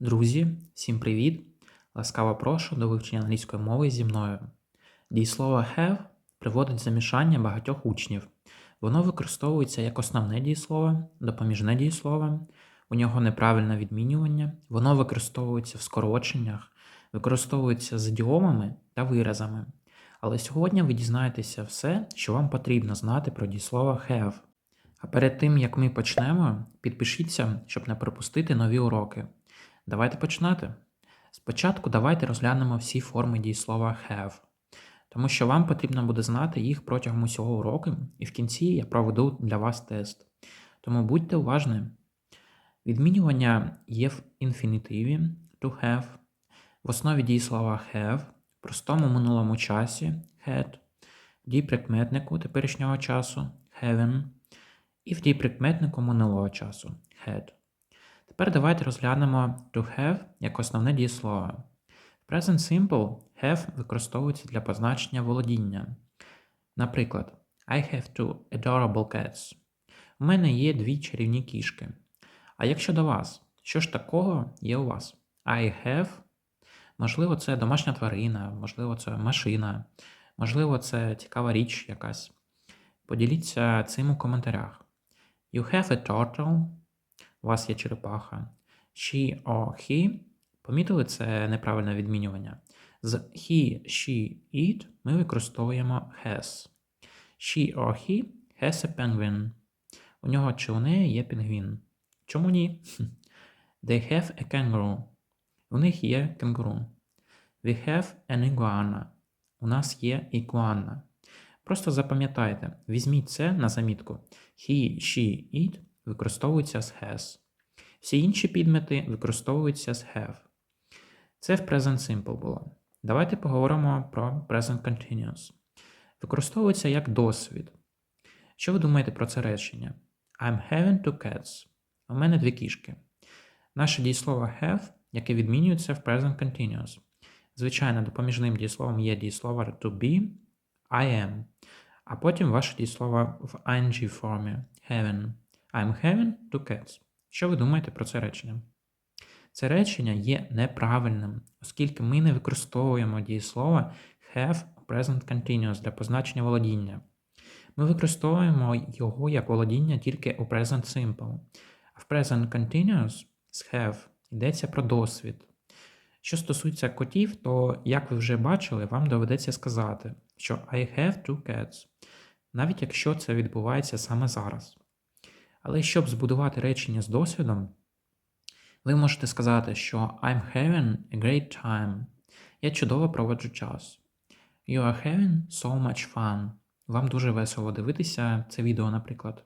Друзі, всім привіт! Ласкаво прошу до вивчення англійської мови зі мною. Дієслово have приводить замішання багатьох учнів. Воно використовується як основне дієслово, допоміжне дієслово, у нього неправильне відмінювання, воно використовується в скороченнях, використовується з ідіомами та виразами. Але сьогодні ви дізнаєтеся все, що вам потрібно знати про дієслово have. А перед тим, як ми почнемо, підпишіться, щоб не пропустити нові уроки. Давайте починати. Спочатку давайте розглянемо всі форми дієслова have, тому що вам потрібно буде знати їх протягом усього уроку, і в кінці я проведу для вас тест. Тому будьте уважні. Відмінювання є в інфінітиві to have, в основі дієслова have, в простому минулому часі had, в дійприкметнику теперішнього часу having, і в дійприкметнику минулого часу had. Тепер давайте розглянемо to have як основне дієслово. В Present Simple have використовується для позначення володіння. Наприклад, I have two adorable cats. У мене є дві чарівні кішки. А як щодо вас, що ж такого є у вас? I have. Можливо, це домашня тварина, можливо, це машина, можливо, це цікава річ якась. Поділіться цим у коментарях. You have a turtle. У вас є черепаха. She or he. Помітили це неправильне відмінювання. З he, she, it ми використовуємо has. She or he has a penguin. У нього чи у неї є пінгвін. Чому ні? They have a kangaroo. У них є кенгуру. We have an iguana. У нас є ігуана. Просто запам'ятайте, візьміть це на замітку. He, she, it використовуються з has. Всі інші підмети використовуються з have. Це в Present Simple було. Давайте поговоримо про Present Continuous. Використовується як досвід. Що ви думаєте про це речення? I'm having two cats. У мене дві кішки. Наше дієслово have, яке відмінюється в Present Continuous. Звичайно, допоміжним дієсловом є дієслово to be, I am. А потім ваше дієслово в ing формі having. I'm having two cats. Що ви думаєте про це речення? Це речення є неправильним, оскільки ми не використовуємо дієслово have у present continuous для позначення володіння. Ми використовуємо його як володіння тільки у present simple. А в present continuous з have йдеться про досвід. Що стосується котів, то, як ви вже бачили, вам доведеться сказати, що I have two cats, навіть якщо це відбувається саме зараз. Але щоб збудувати речення з досвідом, ви можете сказати, що I'm having a great time. Я чудово проводжу час. You are having so much fun. Вам дуже весело дивитися це відео, наприклад.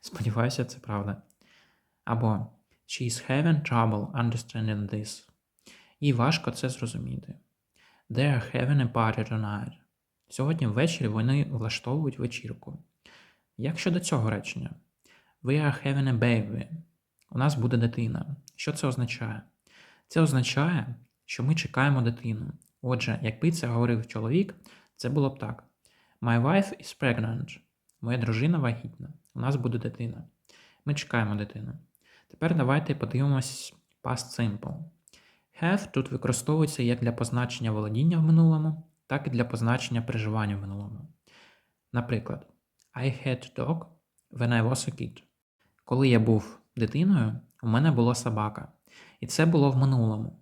Сподіваюся, це правда. Або She's having trouble understanding this. Їй важко це зрозуміти. They are having a party tonight. Сьогодні ввечері вони влаштовують вечірку. Як щодо цього речення? We are having a baby. У нас буде дитина. Що це означає? Це означає, що ми чекаємо дитину. Отже, якби це говорив чоловік, це було б так: My wife is pregnant. Моя дружина вагітна. У нас буде дитина. Ми чекаємо дитину. Тепер давайте подивимось past simple. Have тут використовується як для позначення володіння в минулому, так і для позначення переживання в минулому. Наприклад, I had dog when I was a kid. Коли я був дитиною, у мене була собака. І це було в минулому.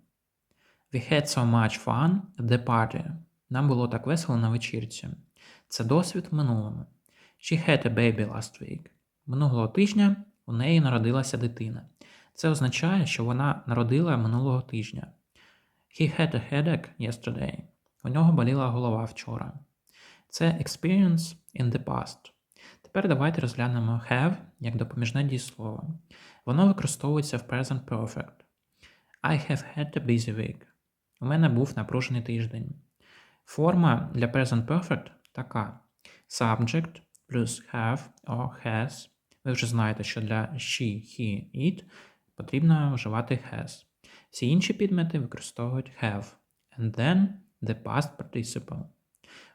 We had so much fun at the party. Нам було так весело на вечірці. Це досвід в минулому. She had a baby last week. Минулого тижня у неї народилася дитина. Це означає, що вона народила минулого тижня. He had a headache yesterday. У нього боліла голова вчора. Це experience in the past. Тепер давайте розглянемо have як допоміжне дієслово. Воно використовується в present perfect. I have had a busy week. У мене був напружений тиждень. Форма для present perfect така: subject плюс have or has. Ви вже знаєте, що для she, he, it потрібно вживати has. Всі інші підмети використовують have. And then the past participle.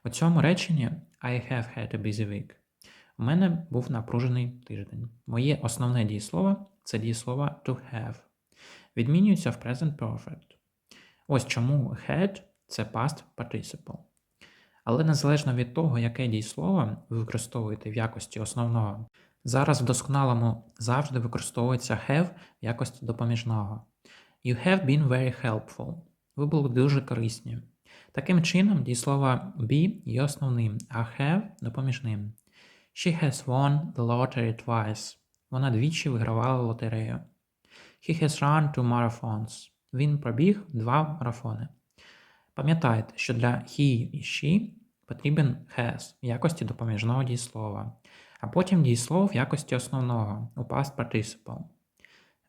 У цьому реченні I have had a busy week. У мене був напружений тиждень. Моє основне дієслово це дієслово to have. відмінюються в present perfect. Ось чому had це past participle. Але незалежно від того, яке дієслово ви використовуєте в якості основного, зараз в досконалому завжди використовується have в якості допоміжного. You have been very helpful. Ви були дуже корисні. Таким чином, дієслово be є основним, а have допоміжним. She has won the lottery twice. Вона двічі вигравала лотерею. He has run two marathons. Він пробіг два марафони. Пам'ятайте, що для he і she потрібен has в якості допоміжного дієслова, а потім дієслово в якості основного у past participle.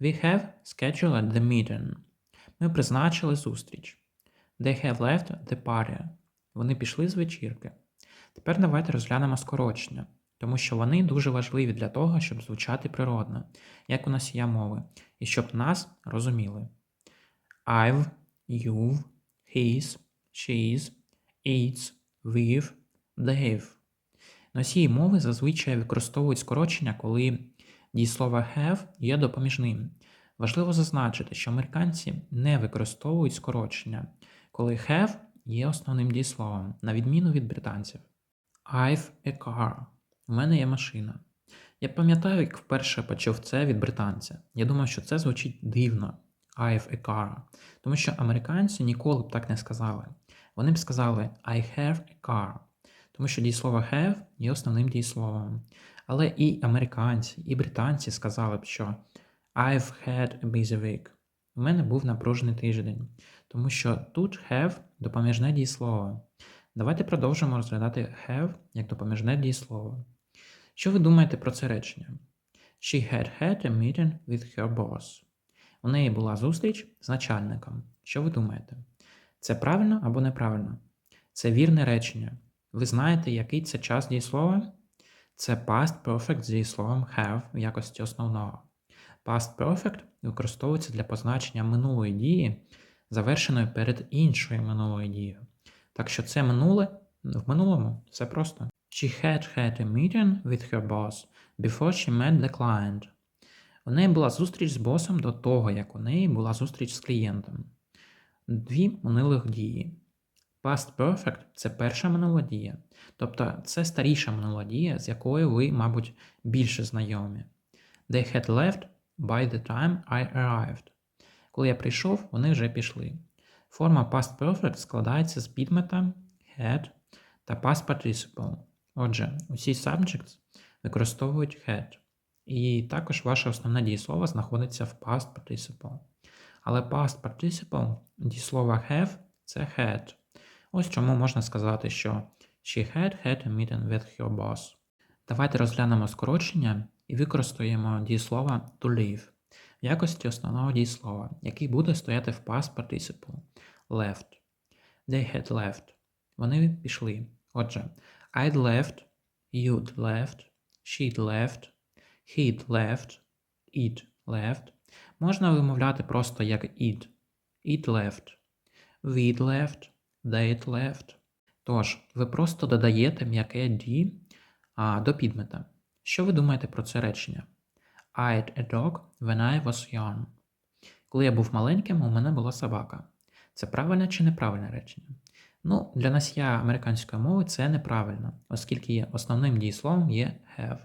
We have scheduled the meeting. Ми призначили зустріч. They have left the party. Вони пішли з вечірки. Тепер давайте розглянемо скорочення, тому що вони дуже важливі для того, щоб звучати природно, як у носія мови, і щоб нас розуміли. I've, you've, he's, she's, it's, we've, they've. Носії мови зазвичай використовують скорочення, коли дієслово have є допоміжним. Важливо зазначити, що американці не використовують скорочення, коли have є основним дієсловом, на відміну від британців. I've a car. У мене є машина. Я пам'ятаю, як вперше почув це від британця. Я думав, що це звучить дивно. I've a car. Тому що американці ніколи б так не сказали. Вони б сказали I have a car. Тому що дієслово have є основним дієсловом. Але і американці, і британці сказали б, що I've had a busy week. У мене був напружений тиждень. Тому що тут have допоміжне дієслово. Давайте продовжимо розглядати have як допоміжне дієслово. Що ви думаєте про це речення? She had had a meeting with her boss. У неї була зустріч з начальником. Що ви думаєте? Це правильно або неправильно? Це вірне речення. Ви знаєте, який це час дієслова? Це past perfect з дієсловом have в якості основного. Past perfect використовується для позначення минулої дії, завершеної перед іншою минулою дією. Так що це минуле в минулому все просто. She had had a meeting with her boss before she met the client. У неї була зустріч з босом до того, як у неї була зустріч з клієнтом. Дві минулих дії. Past perfect це перша минула дія. Тобто це старіша минула дія, з якою ви, мабуть, більше знайомі. They had left by the time I arrived. Коли я прийшов, вони вже пішли. Форма past perfect складається з підмета had та past participle. Отже, усі subjects використовують had. І також ваше основне дієслово знаходиться в past participle. Але past participle дієслова have це had. Ось чому можна сказати, що she had had a meeting with her boss. Давайте розглянемо скорочення і використаємо дієслово to live в якості основного дієслова, який буде стояти в past participle. Left. They had left. Вони пішли. Отже, I'd left, you'd left, she'd left, he'd left, it left. Можна вимовляти просто як it. It left. We'd left, they'd left. Тож, ви просто додаєте м'яке D до підмета. Що ви думаєте про це речення? I had a dog when I was young. Коли я був маленьким, у мене була собака. Це правильне чи неправильне речення? Ну, для носія американської мови це неправильно, оскільки основним дієсловом є have.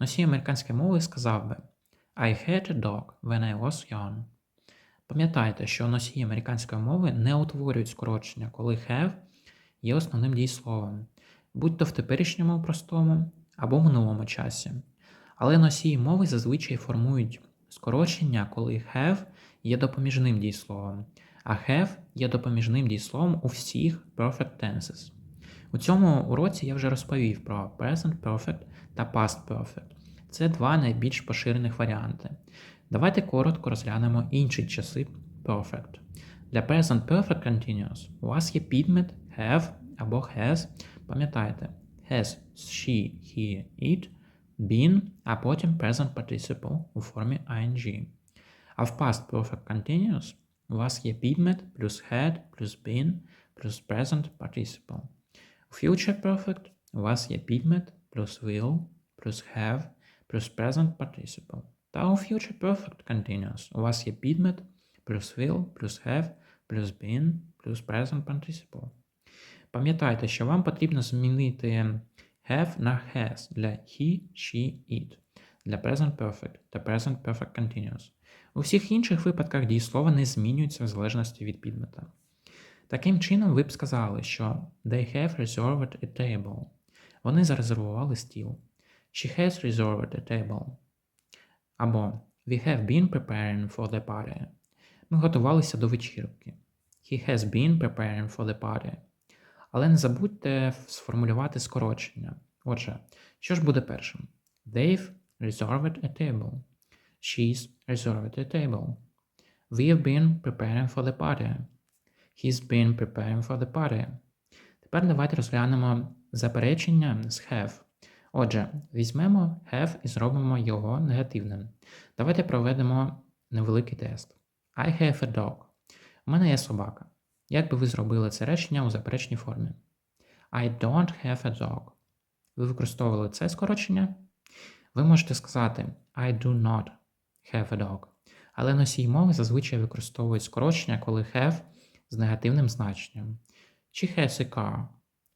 Носій американської мови сказав би I had a dog when I was young. Пам'ятайте, що носії американської мови не утворюють скорочення, коли have є основним дієсловом, будь то в теперішньому простому або минулому часі. Але носії мови зазвичай формують скорочення, коли have є допоміжним дієсловом, а have є допоміжним дієсловом у всіх perfect tenses. У цьому уроці я вже розповів про present perfect та past perfect. Це два найбільш поширених варіанти. Давайте коротко розглянемо інші часи perfect. Для present perfect continuous у вас є підмет have або has. Пам'ятайте, has she, he, it, been, а потім present participle у формі ing. А в past perfect continuous у вас є підмет плюс had плюс been плюс present participle. У future perfect у вас є підмет плюс will плюс have плюс present participle. Та у future perfect continuous у вас є підмет плюс will, плюс have, плюс been, плюс present participle. Пам'ятайте, що вам потрібно змінити have на has для he, she, it, для present perfect та present perfect continuous. У всіх інших випадках дієслова не змінюються в залежності від підмета. Таким чином, ви б сказали, що they have reserved a table. Вони зарезервували стіл. She has reserved a table. Або We have been preparing for the party. Ми готувалися до вечірки. He has been preparing for the party. Але не забудьте сформулювати скорочення. Отже, що ж буде першим? They've reserved a table. She's reserved a table. We've been preparing for the party. He's been preparing for the party. Тепер давайте розглянемо заперечення з have. Отже, візьмемо have і зробимо його негативним. Давайте проведемо невеликий тест. I have a dog. У мене є собака. Як би ви зробили це речення у заперечній формі? I don't have a dog. Ви використовували це скорочення? Ви можете сказати I do not have a dog. Але носій мови зазвичай використовують скорочення, коли have з негативним значенням. She has a car.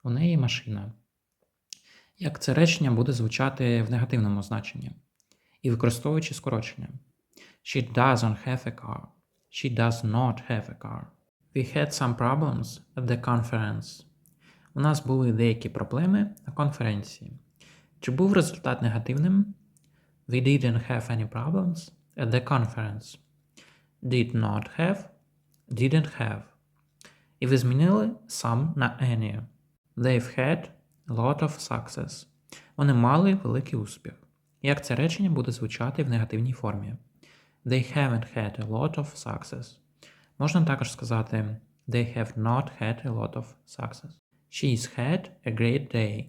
У неї машина. Як це речення буде звучати в негативному значенні? І використовуючи скорочення. She doesn't have a car. She does not have a car. We had some problems at the conference. У нас були деякі проблеми на конференції. Чи був результат негативним? We didn't have any problems at the conference. Did not have, didn't have. І ви змінили some на any. They've had a lot of success. Вони мали великий успіх. Як це речення буде звучати в негативній формі? They haven't had a lot of success. Можна також сказати They have not had a lot of success. She's had a great day.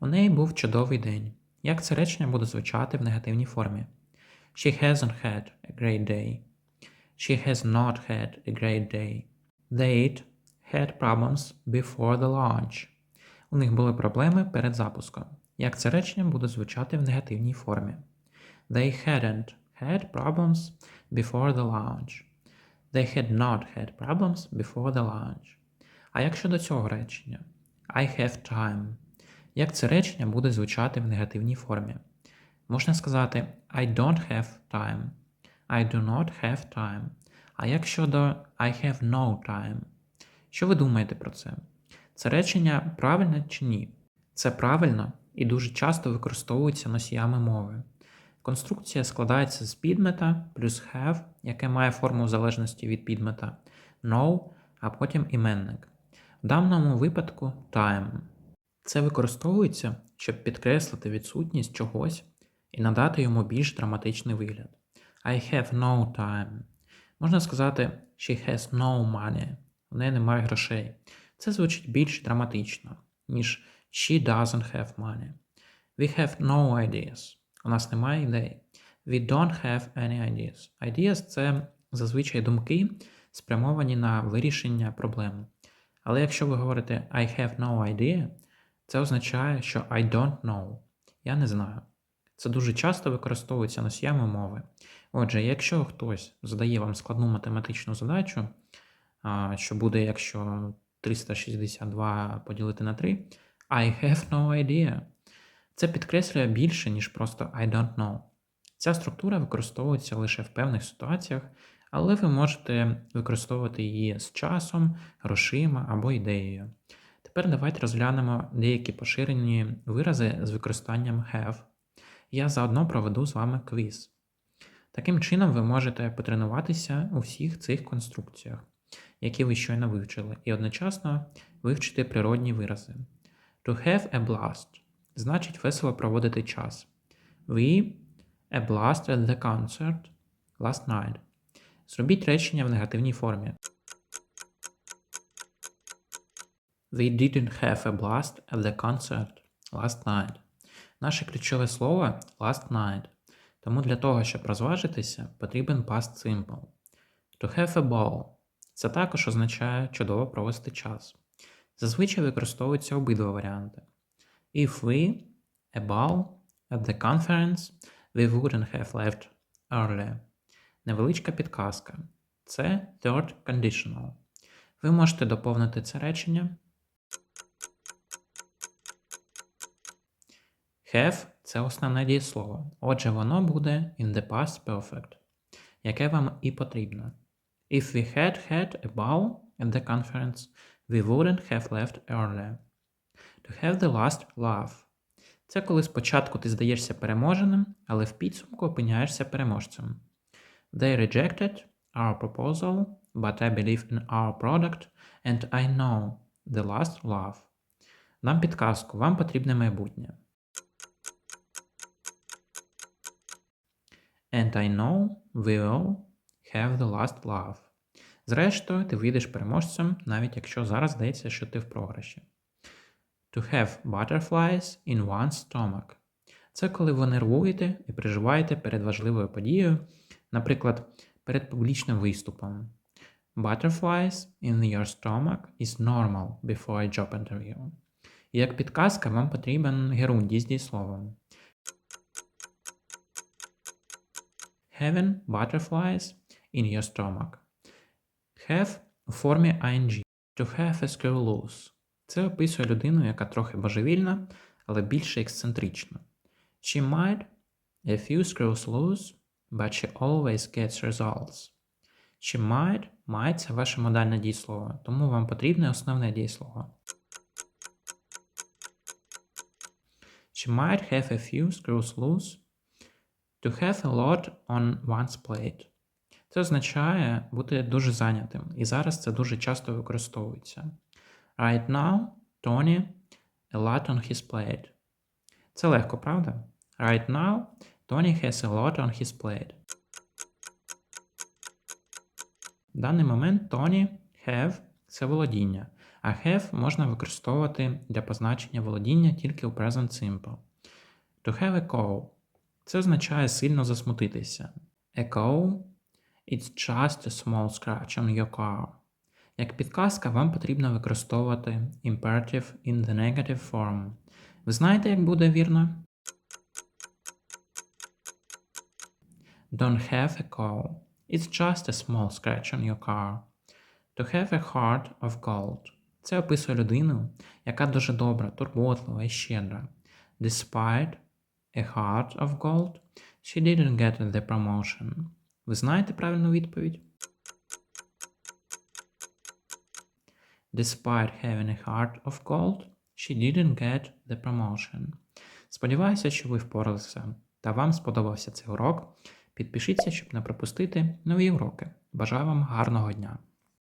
У неї був чудовий день. Як це речення буде звучати в негативній формі? She hasn't had a great day. She has not had a great day. They'd had problems before the launch. У них були проблеми перед запуском. Як це речення буде звучати в негативній формі? They hadn't had problems before the launch. They had not had problems before the launch. А як щодо цього речення? I have time. Як це речення буде звучати в негативній формі? Можна сказати I don't have time. I do not have time. А як щодо I have no time? Що ви думаєте про це? Це речення правильне чи ні? Це правильно і дуже часто використовується носіями мови. Конструкція складається з підмета плюс have, яке має форму в залежності від підмета, no, а потім іменник. В даному випадку time. Це використовується, щоб підкреслити відсутність чогось і надати йому більш драматичний вигляд. I have no time. Можна сказати, she has no money. У неї немає грошей. Це звучить більш драматично, ніж she doesn't have money. We have no ideas. У нас немає ідей. We don't have any ideas. Ideas – це зазвичай думки, спрямовані на вирішення проблем. Але якщо ви говорите I have no idea, це означає, що I don't know. Я не знаю. Це дуже часто використовується носіями мови. Отже, якщо хтось задає вам складну математичну задачу, що буде, якщо 362 поділити на 3, I have no idea. Це підкреслює більше, ніж просто I don't know. Ця структура використовується лише в певних ситуаціях, але ви можете використовувати її з часом, грошима або ідеєю. Тепер давайте розглянемо деякі поширені вирази з використанням have. Я заодно проведу з вами квіз. Таким чином, ви можете потренуватися у всіх цих конструкціях, які ви щойно вивчили, і одночасно вивчити природні вирази. To have a blast значить весело проводити час. We a blast at the concert last night. Зробіть речення в негативній формі. We didn't have a blast at the concert last night. Наше ключове слово last night. Тому для того, щоб розважитися, потрібен past simple. To have a ball. Це також означає чудово провести час. Зазвичай використовуються обидва варіанти. If we a ball at the conference, we wouldn't have left early. Невеличка підказка. Це third conditional. Ви можете доповнити це речення. Have це основне дієслово. Отже, воно буде in the past perfect, яке вам і потрібно. If we had had a ball at the conference, we wouldn't have left earlier. To have the last laugh. Це коли спочатку ти здаєшся переможеним, але в підсумку опиняєшся переможцем. They rejected our proposal, but I believe in our product, and I know the last laugh. Дам підказку, вам потрібне майбутнє. And I know we will have the last laugh. Зрештою, ти вийдеш переможцем, навіть якщо зараз здається, що ти в програші. To have butterflies in one's stomach. Це коли ви нервуєте і переживаєте перед важливою подією, наприклад, перед публічним виступом. Butterflies in your stomach is normal before a job interview. І як підказка вам потрібен герундій з дієсловом. Having butterflies in your stomach. Have у формі ing. To have a screw loose. Це описує людину, яка трохи божевільна, але більше ексцентрична. She might a few screws loose, but she always gets results. She might, might – це ваше модальне дієслово, тому вам потрібне основне дієслово. She might have a few screws loose. To have a lot on one's plate. Це означає бути дуже зайнятим, і зараз це дуже часто використовується. Right now, Tony a lot on his plate. Це легко, правда? Right now, Tony has a lot on his plate. В даний момент Tony have це володіння, а have можна використовувати для позначення володіння тільки у present simple. To have a cold – це означає сильно засмутитися. Cold – it's just a small scratch on your car. Як підказка, вам потрібно використовувати imperative in the negative form. Ви знаєте, як буде вірно? Don't have cold. It's just a small scratch on your car. To have a heart of gold. Це описує людину, яка дуже добра, турботлива і щедра. Despite a heart of gold, she didn't get the promotion. Ви знаєте правильну відповідь? Despite having a heart of gold, she didn't get the promotion. Сподіваюся, що ви впоралися та вам сподобався цей урок. Підпишіться, щоб не пропустити нові уроки. Бажаю вам гарного дня!